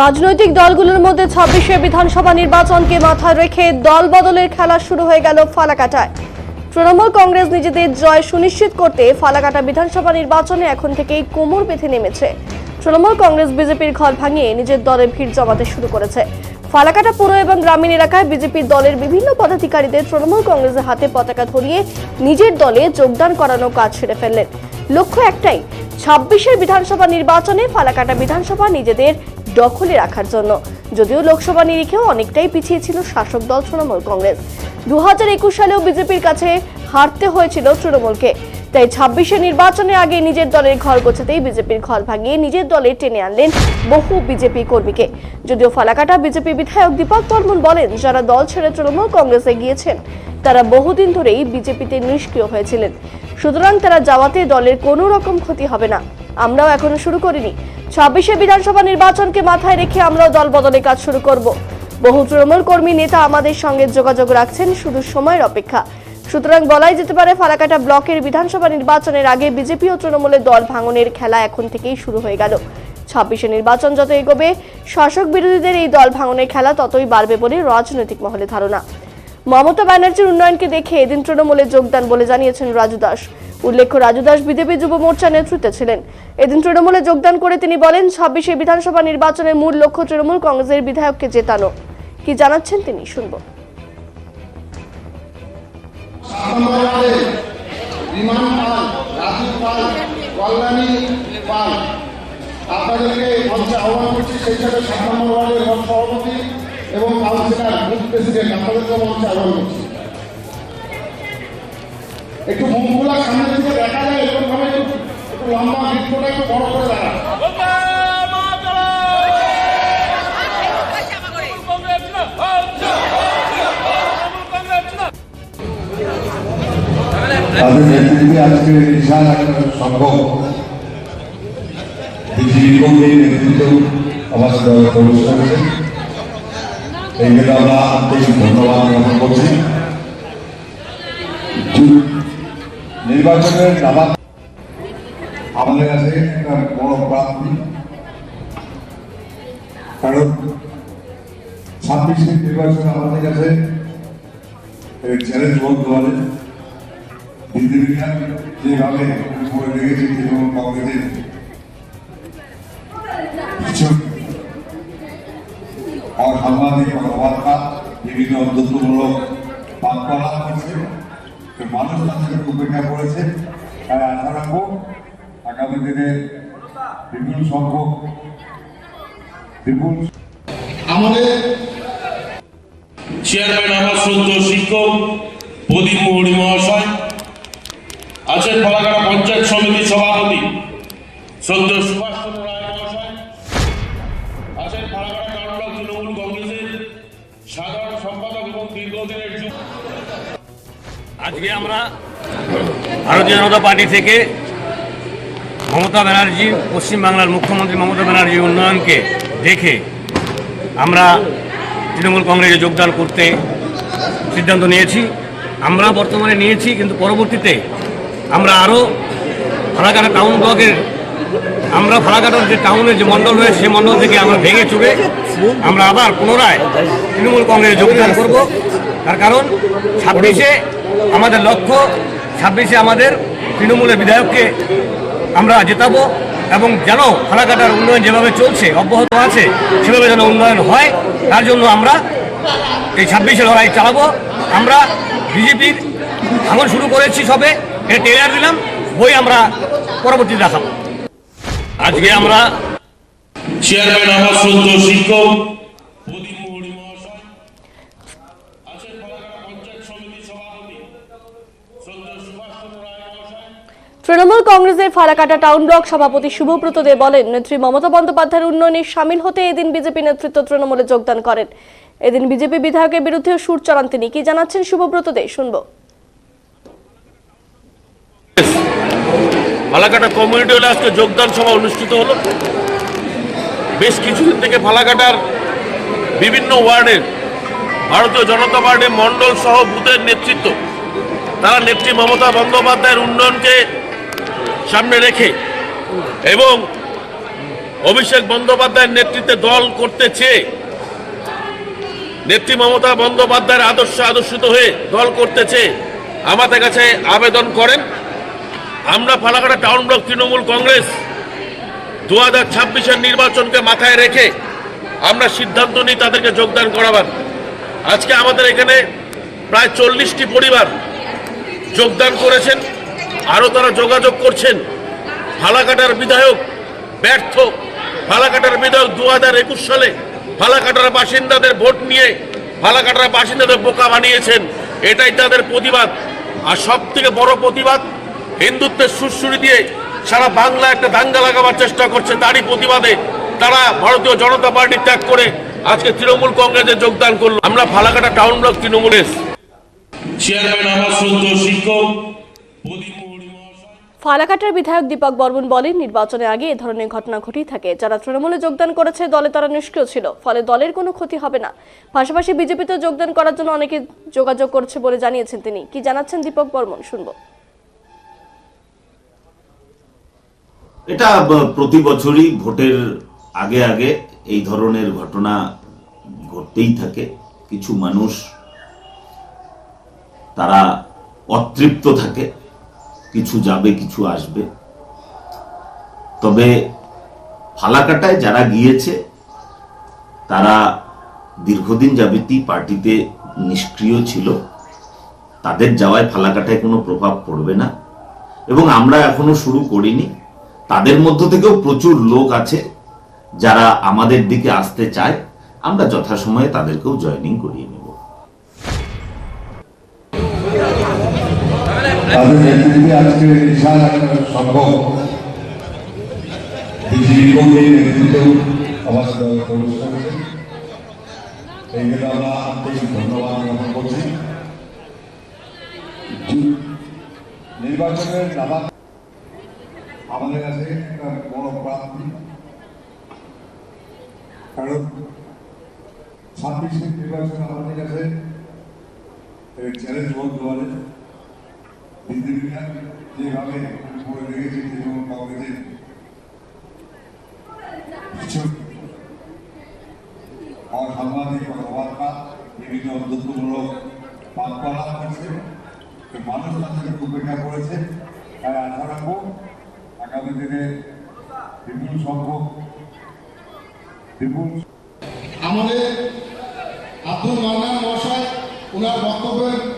রাজনৈতিক দলগুলোর মধ্যে ছাব্বিশে বিধানসভা নির্বাচনকে মাথায় রেখে দল বদলের খেলা শুরু হয়ে গেল ফালাকাটায়। তৃণমূল কংগ্রেস নিজেদের জয় সুনিশ্চিত করতে ফালাকাটা বিধানসভা নির্বাচনে এখন থেকেই কোমর বেঁধে নেমেছে। তৃণমূল কংগ্রেস বিজেপির ঘর ভাঙিয়ে নিজের দলে ভিড় জমাতে শুরু করেছে। ফালাকাটা পুর এবং গ্রামীণ এলাকায় বিজেপির দলের বিভিন্ন পদাধিকারীদের তৃণমূল কংগ্রেসের হাতে পতাকা ধরিয়ে নিজের দলে যোগদান করানো কাজ সেরে ফেললেন। লক্ষ্য একটাই ছাব্বিশের বিধানসভা নির্বাচনে ফালাকাটা বিধানসভা নিজেদের দখলে রাখার জন্য। যদিও লোকসভা নিরিখেও অনেকটাই পিছিয়ে ছিল শাসক দল তৃণমূল কংগ্রেস। দু হাজার একুশ সালেও বিজেপির কাছে হারতে হয়েছিল তৃণমূলকে। তাই ছাব্বিশে নির্বাচনের আগে নিজের দলের ঘর গোছাতেই বিজেপির ঘর ভাঙিয়ে নিজের দলে টেনে আনলেন বহু বিজেপি কর্মীকে। যদিও ফালাকাটা বিজেপি বিধায়ক দীপক বর্মন বলেন, যারা দল ছেড়ে তৃণমূল কংগ্রেসে গিয়েছেন, তারা বহুদিন ধরেই বিজেপিতে নিষ্ক্রিয় হয়েছিলেন। সুতরাং তারা যাওয়াতে দলের কোনো রকম ক্ষতি হবে না। আমরাও এখনও শুরু করিনি। ছাব্বিশে বিধানসভা নির্বাচনকে মাথায় রেখে আমরাও দল বদলে কাজ শুরু করব। বহু তৃণমূল কর্মী নেতা আমাদের সঙ্গে যোগাযোগ রাখছেন, শুধু সময়ের অপেক্ষা। সুতরাং বলাই যেতে পারে, ফালাকাটা ব্লকের বিধানসভা নির্বাচনের আগে বিজেপি ও তৃণমূলের দল ভাঙনের খেলা এখন থেকেই শুরু হয়ে গেল। ছাব্বিশে নির্বাচন যত এগোবে, শাসক বিরোধীদের এই দল ভাঙনের খেলা ততই বাড়বে বলে রাজনৈতিক মহলে ধারণা। মমতা ব্যানার্জির উন্নয়নকে দেখে এদিন তৃণমূলে যোগদান বলে জানিয়েছেন রাজু দাস। উল্লেখ্য, রাজু দাস বিজেপি যুব মোর্চা নেতৃত্বে ছিলেন। এদিন তৃণমূলে যোগদান করে তিনি বলেন, ছাব্বিশে বিধানসভা নির্বাচনের মূল লক্ষ্য তৃণমূল কংগ্রেসের বিধায়ককে জেতানো। কি জানাচ্ছেন তিনি? শুনব। এবং প্রেসিডেন্ট আপনাদেরকে মঞ্চে আহ্বান করছি। একটু মুখগুলা সামনে থেকে দেখা যায়, এরকম ভাবে একটু লম্বা বৃক্ষটা একটু বড় করে আজকে করেছে। এই আমরা আন্তরিক ধন্যবাদ জ্ঞাপন করছি। নির্বাচনের নানা আমাদের কাছে একটা বড় প্রাপ্তি কারণ ছাব্বিশের নির্বাচন আমাদের কাছে চ্যালেঞ্জ বলতে পারে। যেভাবে উপরে লেগেছে তৃণমূল কংগ্রেসের কিছু অসাংবাদিক কথাবার্তা, বিভিন্ন তথ্যমূলক বাক্যলা করছে তো মানুষ তাদের উপেক্ষা করেছে তাই আশা রাখব আগামী দিনে বিপুল সংখ্যক বিপুল আমাদের চেয়ারম্যান আমার শ্রদ্ধ শিক্ষক, প্রদীপ মোহনী মহাশয়, আছেন ফালাকাটা পঞ্চায়েত সমিতির সভাপতি, শ্রদ্ধ ভারতীয় জনতা পার্টি থেকে মমতা ব্যানার্জি, পশ্চিমবাংলার মুখ্যমন্ত্রী মমতা ব্যানার্জির উন্নয়নকে দেখে আমরা তৃণমূল কংগ্রেসে যোগদান করতে সিদ্ধান্ত নিয়েছি। আমরা বর্তমানে নিয়েছি, কিন্তু পরবর্তীতে আমরা আরও ফালাকাটা টাউন ব্লকের আমরা ফালাকাটার যে টাউনের যে মণ্ডল রয়েছে সেই মণ্ডল থেকে আমরা ভেঙে চুড়ে আমরা আবার পুনরায় তৃণমূল কংগ্রেসে যোগদান করব। তার কারণ ছাব্বিশে আমাদের লক্ষ্য ছাব্বিশে আমাদের তৃণমূলের বিধায়ককে আমরা জেতাবো এবং যেন ফালাকাটার উন্নয়ন যেভাবে চলছে, অব্যাহত আছে, সেভাবে যেন উন্নয়ন হয়, তার জন্য আমরা এই ছাব্বিশে লড়াই চালাবো। আমরা বিজেপির ভাঙন শুরু করেছি সবে, এটা টেলার দিলাম, বই আমরা পরবর্তী দেখাবো। আজকে আমরা চেয়ারম্যান আমার শ্রদ্ধ শিক্ষক প্রদীপ মোহনী মহাশয় আছেন ফালাকাটা পঞ্চায়েত সমিতির সভাপতি শ্রদ্ধ সুভাষ চন্দ্র রায় মহাশয় তৃণমূল কংগ্রেসের ফালাকাটা টাউন ব্লক সভাপতি শুভব্রত দে বলেন, নেত্রী মমতা বন্দ্যোপাধ্যায়ের উন্নয়নে সামিল হতে এদিন বিজেপি নেতৃত্ব তৃণমূলে যোগদান করেন। এদিন বিজেপি বিধায়কের বিরুদ্ধে সুর চড়ান তিনি। কি জানাচ্ছেন শুভব্রত দে? শুনব। ফালাকাটা কমিউনিটি হলে আজকে যোগদান সভা অনুষ্ঠিত হলো। বেশ কিছুদিন থেকে ফালাকাটার বিভিন্ন ওয়ার্ডের ভারতীয় জনতা পার্টির মণ্ডল সহ বুথের নেতৃত্ব, তারা নেত্রী মমতা বন্দ্যোপাধ্যায়ের উন্নয়নকে সামনে রেখে এবং অভিষেক বন্দ্যোপাধ্যায়ের নেতৃত্বে দল করতেছে নেত্রী মমতা বন্দ্যোপাধ্যায়ের আদর্শ আদর্শিত হয়ে দল করতে চেয়ে আমাদের কাছে আবেদন করেন। আমরা ফালাকাটা টাউন ব্লক তৃণমূল কংগ্রেস দু হাজার ছাব্বিশের নির্বাচনকে মাথায় রেখে আমরা সিদ্ধান্ত নিই তাদেরকে যোগদান করাবার। আজকে আমাদের এখানে প্রায় চল্লিশটি পরিবার যোগদান করেছেন। আরও তারা যোগাযোগ করছেন। ফালাকাটার বিধায়ক ব্যর্থ। ফালাকাটার বিধায়ক দু হাজার একুশ সালে ফালাকাটার বাসিন্দাদের ভোট নিয়ে ফালাকাটার বাসিন্দাদের বোকা বানিয়েছেন। এটাই তাদের প্রতিবাদ। আর সব থেকে বড় প্রতিবাদ হিন্দুত্বের সুরসুরি দিয়ে সারা বাংলা একটা দাঙ্গা লাগাবার চেষ্টা করছে। তারই প্রতিবাদে তারা ভারতীয় জনতা পার্টি ত্যাগ করে আজকে তৃণমূল কংগ্রেসে যোগদান করল। আমরা ফালাকাটা টাউন ব্লক তৃণমূলের চেয়ারম্যান আমার শিক্ষক ফালাকাটার বিধায়ক দীপক বর্মন বলেন নির্বাচনের আগে এ ধরনের ঘটনা ঘটেই থাকে। যারা তৃণমূলে যোগদান করেছে, দলে তারা নিষ্ক্রিয় ছিল, ফলে দলের কোনো ক্ষতি হবে না। পাশাপাশি বিজেপিতে যোগদান করার জন্য অনেকে যোগাযোগ করছে বলে জানিয়েছেন তিনি। কি জানাচ্ছেন দীপক বর্মন? শুনব। এটা প্রতি বছরই ভোটের আগে আগে এই ধরনের ঘটনা ঘটতেই থাকে। কিছু মানুষ তারা অতৃপ্ত থাকে। কিছু যাবে, কিছু আসবে। তবে ফালাকাটায় যারা গিয়েছে, তারা দীর্ঘদিন যাবতই পার্টিতে নিষ্ক্রিয় ছিল। তাদের যাওয়ায় ফালাকাটায় কোনো প্রভাব পড়বে না। এবং আমরা এখনও শুরু করিনি। তাদের মধ্য থেকেও প্রচুর লোক আছে, যারা আমাদের দিকে আসতে চায়। আমরা যথাসময়ে তাদেরকেও জয়েনিং করিয়ে নেব। তাদের নেতৃত্বে আজকে বিশাল একটা সম্ভব বিজেপি নেতৃত্ব আমার। এই জন্য আমরা আন্তরিক ধন্যবাদ জ্ঞাপন করছি। নির্বাচনের নানা আমাদের কাছে একটা বড় প্রাপ্তি। কারণ ছাব্বিশের নির্বাচন আমাদের কাছে চ্যালেঞ্জ বলতে পারে। বিজেপিরা যেভাবে করে কংগ্রেসের অসাংবাদিক কথাবার্তা বিভিন্ন বাক্যলাপ করছে মানুষ তাদের উপেক্ষা করেছে তাই আশা রাখব আগামী দিনে বিপুল সংখ্যক আমাদের আব্দুল মান্নান মহাশয় ওনার বক্তব্যের